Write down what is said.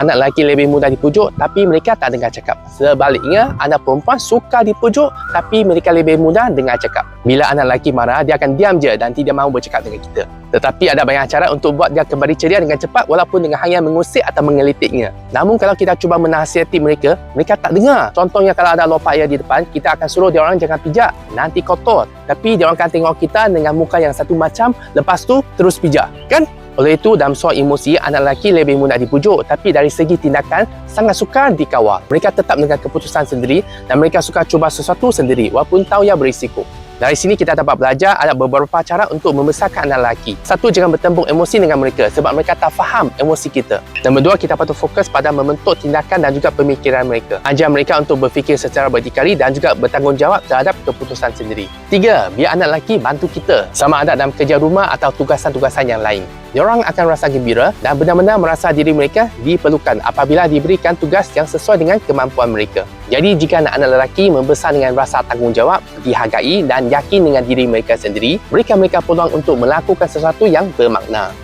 Anak lelaki lebih mudah dipujuk tapi mereka tak dengar cakap. Sebaliknya, anak perempuan suka dipujuk tapi mereka lebih mudah dengar cakap. Bila anak lelaki marah, dia akan diam je dan tidak mahu bercakap dengan kita. Tetapi ada banyak cara untuk buat dia kembali ceria dengan cepat walaupun dengan hanya mengusik atau mengelitiknya. Namun kalau kita cuba menasihati mereka, mereka tak dengar. Contohnya kalau ada lopak air di depan, kita akan suruh dia orang jangan pijak. Nanti kotor. Tapi dia orang akan tengok kita dengan muka yang satu macam, lepas tu terus pijak. Kan? Oleh itu, dalam soal emosi, anak lelaki lebih mudah dipujuk tapi dari segi tindakan, sangat sukar dikawal. Mereka tetap dengan keputusan sendiri dan mereka suka cuba sesuatu sendiri walaupun tahu ia berisiko. Dari sini kita dapat belajar ada beberapa cara untuk membesarkan anak lelaki. Satu, jangan bertembung emosi dengan mereka sebab mereka tak faham emosi kita. Nombor dua, kita patut fokus pada membentuk tindakan dan juga pemikiran mereka. Ajar mereka untuk berfikir secara berdikari dan juga bertanggungjawab terhadap keputusan sendiri. Tiga, biar anak lelaki bantu kita sama ada dalam kerja rumah atau tugasan-tugasan yang lain. Diorang akan rasa gembira dan benar-benar merasa diri mereka diperlukan apabila diberikan tugas yang sesuai dengan kemampuan mereka. Jadi jika anak-anak lelaki membesar dengan rasa tanggungjawab, dihargai dan yakin dengan diri mereka sendiri, berikan mereka peluang untuk melakukan sesuatu yang bermakna.